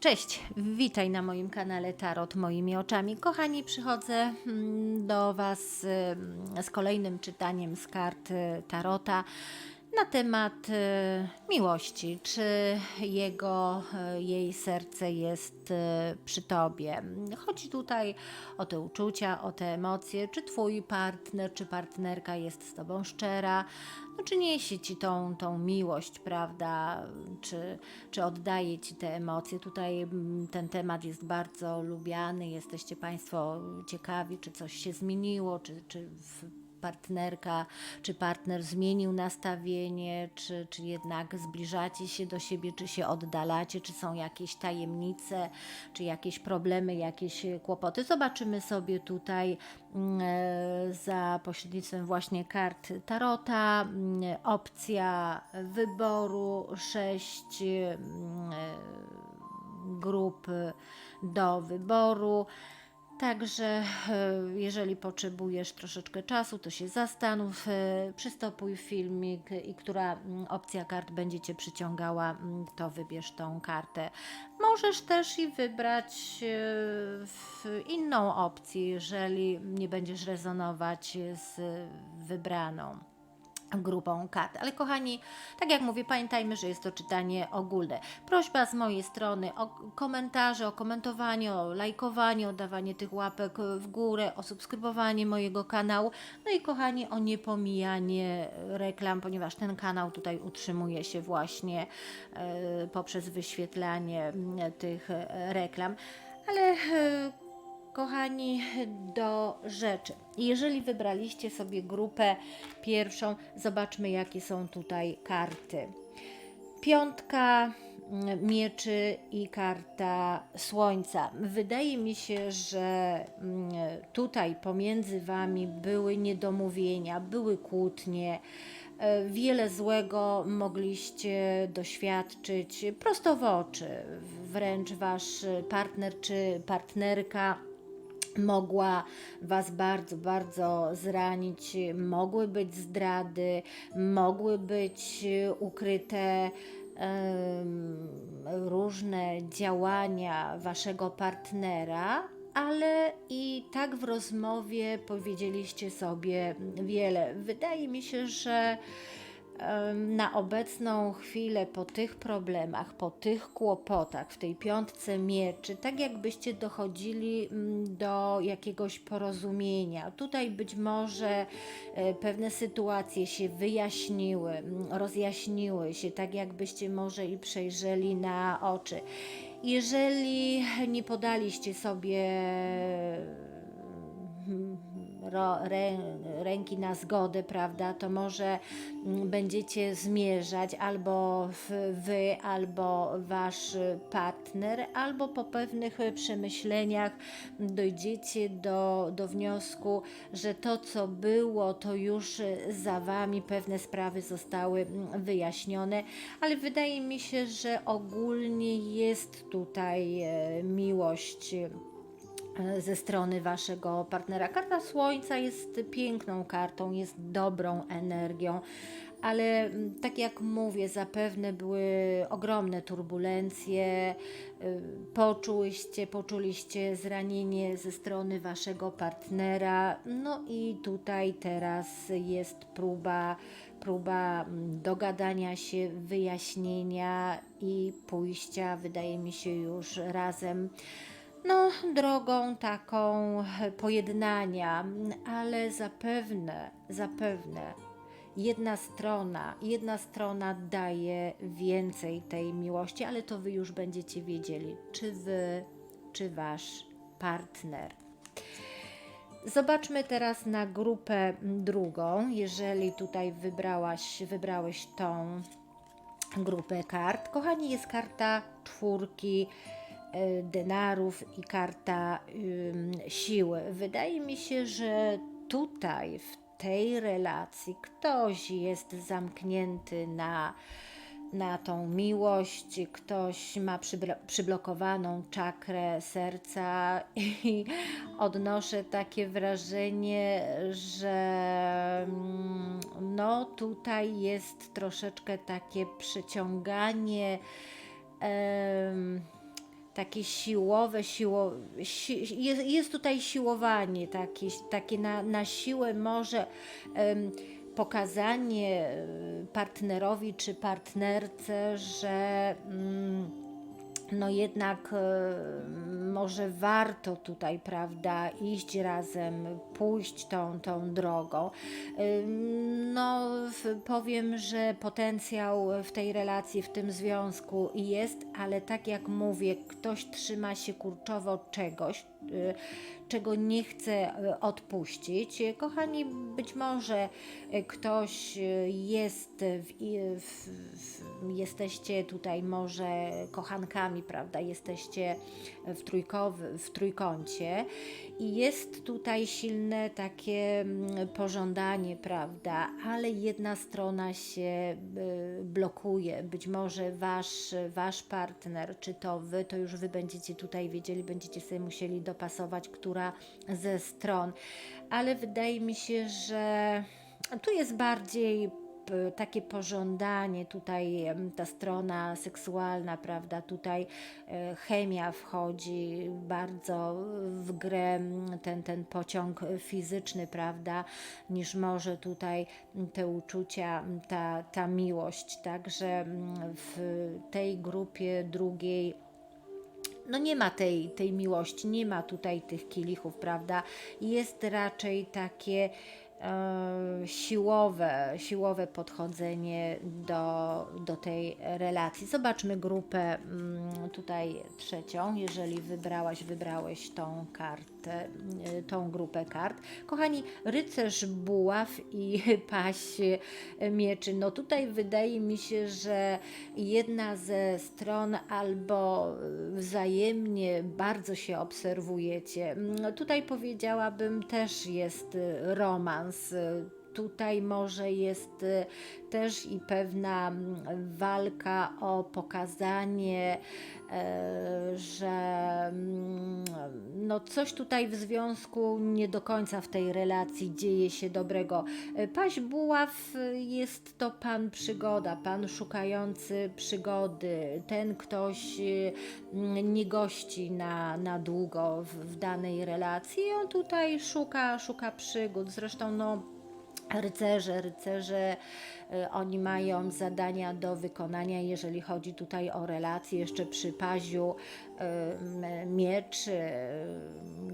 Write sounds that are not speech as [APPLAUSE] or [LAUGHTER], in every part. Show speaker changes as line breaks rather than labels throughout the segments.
Cześć, witaj na moim kanale Tarot moimi oczami. Kochani, przychodzę mm, do Was z kolejnym czytaniem z kart y, Tarota na temat y, miłości. Czy jego, y, jej serce jest y, przy Tobie? Chodzi tutaj o te uczucia, o te emocje. Czy Twój partner, czy partnerka jest z Tobą szczera? No, czy niesie Ci tą, tą miłość, prawda? Czy, czy oddaje Ci te emocje? Tutaj mm, ten temat jest bardzo lubiany. Jesteście Państwo ciekawi, czy coś się zmieniło, czy, czy w partnerka czy partner zmienił nastawienie, czy, czy jednak zbliżacie się do siebie, czy się oddalacie, czy są jakieś tajemnice, czy jakieś problemy, jakieś kłopoty. Zobaczymy sobie tutaj mm, e, za pośrednictwem właśnie kart Tarota mm, opcja wyboru 6 grup do wyboru. Także e, jeżeli potrzebujesz troszeczkę czasu, to się zastanów, e, przystopuj filmik i która mm, opcja kart będzie Cię przyciągała, mm, to wybierz tą kartę. Możesz też i wybrać e, inną opcję, jeżeli nie będziesz rezonować z wybraną grupą kart. Ale kochani, tak jak mówię, pamiętajmy, że jest to czytanie ogólne. Prośba z mojej strony o komentarze, o komentowanie, o lajkowanie, o dawanie tych łapek w górę, o subskrybowanie mojego kanału. No i kochani, o niepomijanie reklam, ponieważ ten kanał tutaj utrzymuje się właśnie e, poprzez wyświetlanie tych e, reklam. Ale e, kochani, do rzeczy. Jeżeli wybraliście sobie grupę pierwszą, zobaczmy, jakie są tutaj karty. Piątka mm, mieczy i karta słońca. Wydaje mi się, że mm, tutaj pomiędzy wami były niedomówienia, były kłótnie. e, Wiele złego mogliście doświadczyć prosto w oczy. Wręcz wasz partner czy partnerka mogła Was bardzo, bardzo zranić. Mogły być zdrady, mogły być ukryte różne działania Waszego partnera. Ale i tak w rozmowie powiedzieliście sobie wiele. Wydaje mi się, że na obecną chwilę, po tych problemach, po tych kłopotach w tej piątce mieczy, tak jakbyście dochodzili mm, do jakiegoś porozumienia. Tutaj być może e, pewne sytuacje się wyjaśniły, mm, rozjaśniły się, tak jakbyście może i przejrzeli na oczy. Jeżeli nie podaliście sobie rę, ręki na zgodę, prawda, to może mm, będziecie zmierzać albo wy, albo wasz partner, albo po pewnych przemyśleniach dojdziecie do, do wniosku, że to, co było, to już za wami pewne sprawy zostały mm, wyjaśnione, ale wydaje mi się, że ogólnie jest tutaj e, miłość ze strony waszego partnera. Karta Słońca jest piękną kartą, jest dobrą energią, ale tak jak mówię, zapewne były ogromne turbulencje, y, poczuliście, poczuliście zranienie ze strony waszego partnera, no i tutaj teraz jest próba próba dogadania się, wyjaśnienia i pójścia, wydaje mi się, już razem no, drogą taką pojednania, ale zapewne, zapewne jedna strona, jedna strona daje więcej tej miłości, ale to wy już będziecie wiedzieli, czy wy, czy wasz partner. Zobaczmy teraz na grupę drugą. Jeżeli tutaj wybrałaś, wybrałeś tą grupę kart. Kochani, jest karta czwórki denarów i karta siły. Wydaje mi się, że tutaj w tej relacji ktoś jest zamknięty na, na tą miłość, ktoś ma przyblo- przyblokowaną czakrę serca [LAUGHS] i odnoszę takie wrażenie, że mm, no tutaj jest troszeczkę takie przeciąganie em, takie siłowe, siło, si, jest, jest tutaj siłowanie takie, takie na, na siłę może em, pokazanie partnerowi czy partnerce, że mm, no jednak e, może warto tutaj, prawda, iść razem, pójść tą, tą drogą. Ym, No, powiem, że potencjał w tej relacji, w tym związku jest, ale tak jak mówię, ktoś trzyma się kurczowo czegoś, y, czego nie chce odpuścić. Kochani, być może ktoś jest w, w, jesteście tutaj może kochankami, prawda? Jesteście w, trójkowy, w trójkącie i jest tutaj silne takie mm, pożądanie, prawda? Ale jedna strona się y, blokuje. Być może wasz, wasz partner, czy to wy, to już wy będziecie tutaj wiedzieli, będziecie sobie musieli dopasować, która ze stron. Ale wydaje mi się, że tu jest bardziej takie pożądanie, tutaj ta strona seksualna, prawda, tutaj e, chemia wchodzi bardzo w grę, ten, ten pociąg fizyczny, prawda, niż może tutaj te uczucia, ta, ta miłość. Także w tej grupie drugiej no nie ma tej, tej miłości, nie ma tutaj tych kielichów, prawda? Jest raczej takie siłowe, siłowe podchodzenie do, do tej relacji. Zobaczmy grupę mm, tutaj trzecią, jeżeli wybrałaś, wybrałeś tą kartę, y, tą grupę kart. Kochani, rycerz buław i [LAUGHS] paś mieczy. No tutaj wydaje mi się, że jedna ze stron albo wzajemnie bardzo się obserwujecie. Mm, Tutaj powiedziałabym też jest y, romans. y, Tutaj może jest y, też i pewna mm, walka o pokazanie, e, że mm, no coś tutaj w związku nie do końca w tej relacji dzieje się dobrego. E, Paź Buław y, jest to pan przygoda, pan szukający przygody, ten ktoś y, mm, nie gości na, na długo w, w danej relacji i on tutaj szuka, szuka przygód. Zresztą no rycerze, rycerze, y, oni mają zadania do wykonania, jeżeli chodzi tutaj o relacje, jeszcze przy paziu y, miecz, y,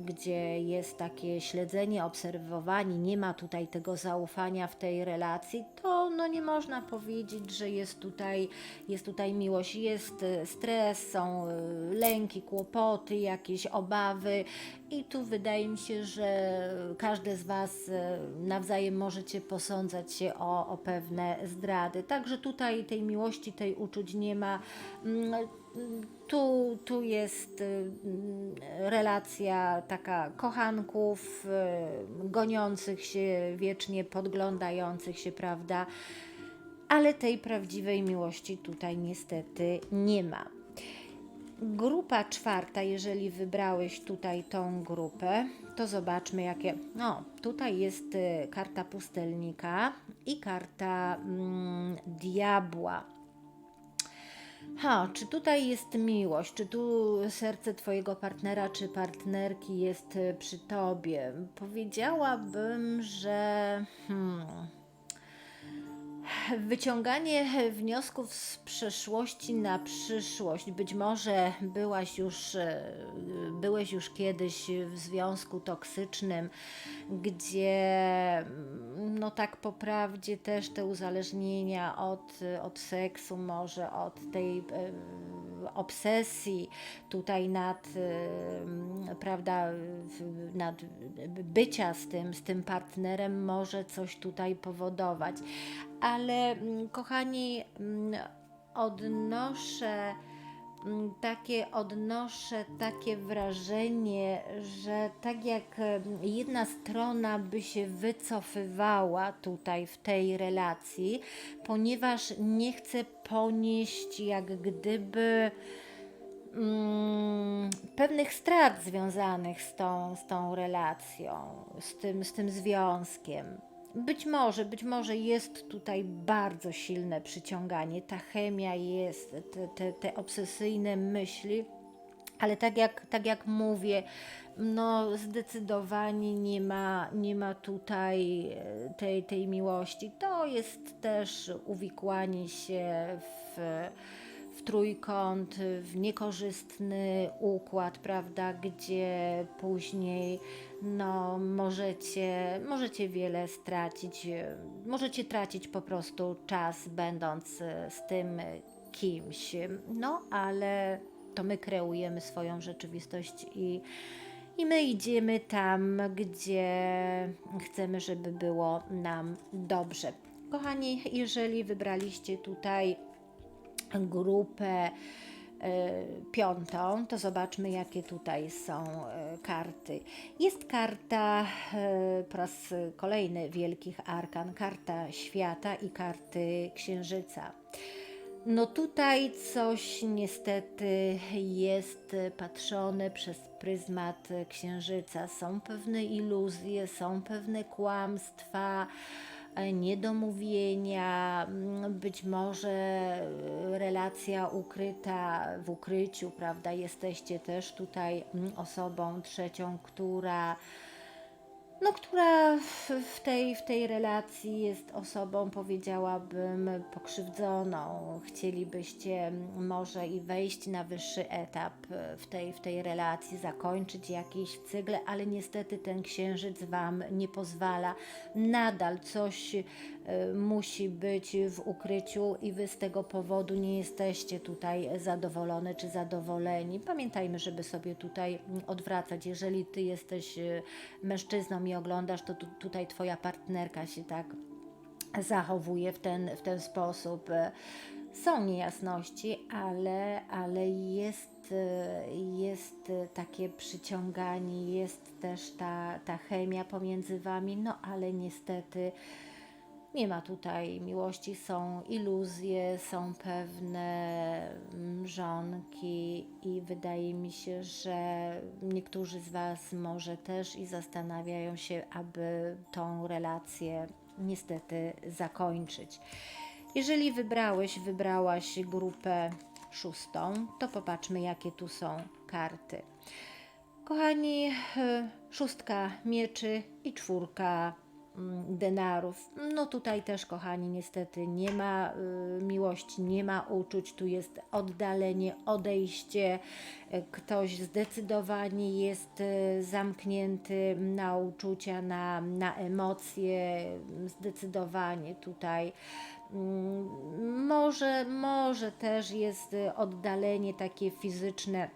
gdzie jest takie śledzenie, obserwowanie, nie ma tutaj tego zaufania w tej relacji, to no nie można powiedzieć, że jest tutaj, jest tutaj miłość, jest y, stres, są y, lęki, kłopoty, jakieś obawy i tu wydaje mi się, że każdy z Was e, nawzajem możecie posądzać się o, o pewne zdrady. Także tutaj tej miłości, tej uczuć nie ma. Tu, tu jest y, mm, relacja taka kochanków, y, goniących się, wiecznie podglądających się, prawda? Ale tej prawdziwej miłości tutaj niestety nie ma. Grupa czwarta, jeżeli wybrałeś tutaj tą grupę, to zobaczmy jakie. No, tutaj jest y, karta pustelnika i karta mm, diabła. Ha, czy tutaj jest miłość? Czy tu serce Twojego partnera czy partnerki jest y, przy Tobie? Powiedziałabym, że. Hmm, Wyciąganie wniosków z przeszłości na przyszłość. Być może byłaś już, e, byłeś już kiedyś w związku toksycznym, gdzie no tak po prawdzie też te uzależnienia od, od seksu, może od tej e, obsesji tutaj nad, prawda, nad bycia z tym, z tym partnerem może coś tutaj powodować. Ale mm, kochani, mm, odnoszę takie odnoszę takie wrażenie, że tak jak em, jedna strona by się wycofywała tutaj w tej relacji, ponieważ nie chce ponieść jak gdyby mm, pewnych strat związanych z tą, z tą relacją, z tym, z tym związkiem. Być może, być może jest tutaj bardzo silne przyciąganie, ta chemia jest, te, te, te obsesyjne myśli, Ale tak jak, tak jak mówię, no zdecydowanie nie ma, nie ma tutaj e, tej, tej miłości. To jest też uwikłanie się w, w trójkąt, w niekorzystny układ, prawda, gdzie później no, możecie, możecie wiele stracić, e, możecie tracić po prostu czas będąc e, z tym kimś. No, ale to my kreujemy swoją rzeczywistość i, i my idziemy tam, gdzie chcemy, żeby było nam dobrze. Kochani, jeżeli wybraliście tutaj grupę e, piątą, to zobaczmy, jakie tutaj są e, karty. Jest karta e, po raz kolejny Wielkich Arkan, karta świata i karty księżyca. No tutaj coś niestety jest patrzone przez pryzmat księżyca. Są pewne iluzje, są pewne kłamstwa, niedomówienia, mm, być może relacja ukryta w ukryciu, prawda? Jesteście też tutaj mm, osobą trzecią, która no, która w, w, tej, w tej relacji jest osobą, powiedziałabym, pokrzywdzoną. Chcielibyście może i wejść na wyższy etap w tej, w tej relacji, zakończyć jakiś cykl, ale niestety ten księżyc Wam nie pozwala. Nadal coś musi być w ukryciu i Wy z tego powodu nie jesteście tutaj zadowolone czy zadowoleni. Pamiętajmy, żeby sobie tutaj odwracać. Jeżeli Ty jesteś y, mężczyzną i oglądasz, to tu, tutaj Twoja partnerka się tak zachowuje w ten, w ten sposób. Są niejasności, ale, ale jest, jest takie przyciąganie, jest też ta, ta chemia pomiędzy Wami, no ale niestety nie ma tutaj miłości, są iluzje, są pewne mrzonki i wydaje mi się, że niektórzy z Was może też i zastanawiają się, aby tą relację niestety zakończyć. Jeżeli wybrałeś, wybrałaś grupę szóstą, to popatrzmy, jakie tu są karty. Kochani, szóstka mieczy i czwórka denarów. No tutaj też, kochani, niestety nie ma y, miłości, nie ma uczuć, tu jest oddalenie, odejście. Ktoś zdecydowanie jest y, zamknięty na uczucia, na, na emocje, zdecydowanie tutaj. Mm, może, może też jest oddalenie takie fizyczne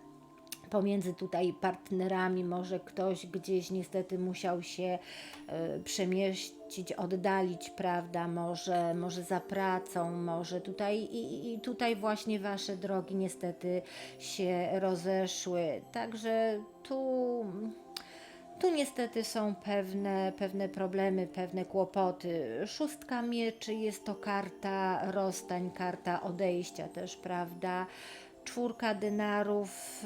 pomiędzy tutaj partnerami, może ktoś gdzieś niestety musiał się y, przemieścić, oddalić, prawda, może, może za pracą, może tutaj i, i tutaj właśnie wasze drogi niestety się rozeszły. Także tu tu niestety są pewne, pewne problemy, pewne kłopoty. Szóstka mieczy jest to karta rozstań, karta odejścia też, prawda? Czwórka denarów,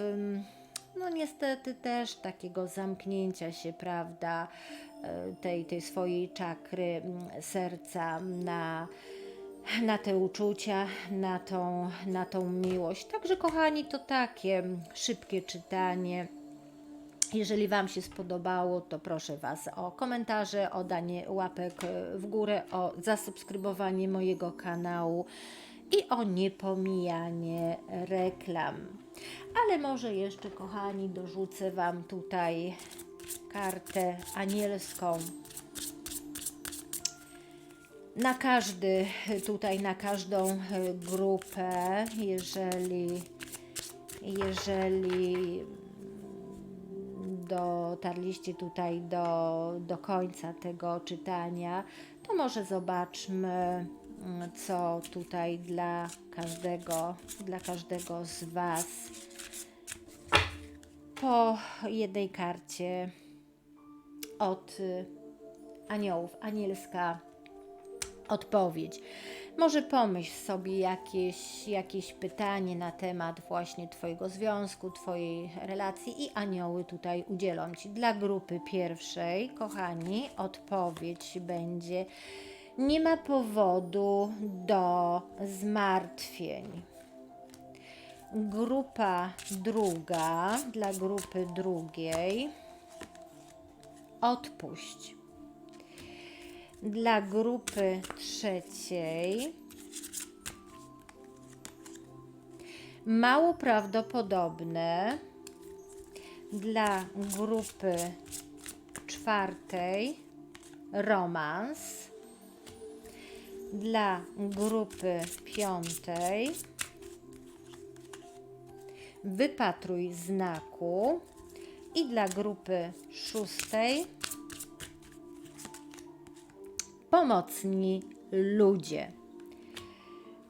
no niestety też takiego zamknięcia się, prawda, e, tej, tej swojej czakry serca na, na te uczucia, na tą, na tą miłość. Także, kochani, to takie szybkie czytanie. Jeżeli Wam się spodobało, to proszę Was o komentarze, o danie łapek w górę, o zasubskrybowanie mojego kanału i o niepomijanie reklam. Ale może jeszcze, kochani, dorzucę Wam tutaj kartę anielską. Na każdy, tutaj na każdą grupę, jeżeli, jeżeli dotarliście tutaj do, do końca tego czytania, to może zobaczmy co tutaj dla każdego, dla każdego z Was po jednej karcie od y, aniołów, anielska odpowiedź. Może pomyśl sobie jakieś, jakieś pytanie na temat właśnie Twojego związku, Twojej relacji i anioły tutaj udzielą Ci. Dla grupy pierwszej, kochani, odpowiedź będzie nie ma powodu do zmartwień. Grupa druga, dla grupy drugiej. Odpuść. Dla grupy trzeciej. Mało prawdopodobne. Dla grupy czwartej. Romans. Dla grupy piątej. Wypatruj znaku. I dla grupy szóstej pomocni ludzie.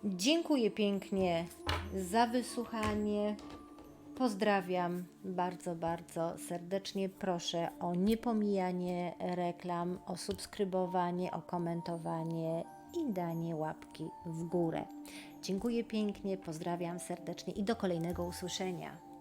Dziękuję pięknie za wysłuchanie. Pozdrawiam bardzo, bardzo serdecznie. Proszę o niepomijanie reklam, o subskrybowanie, o komentowanie i danie łapki w górę. Dziękuję pięknie, pozdrawiam serdecznie i do kolejnego usłyszenia.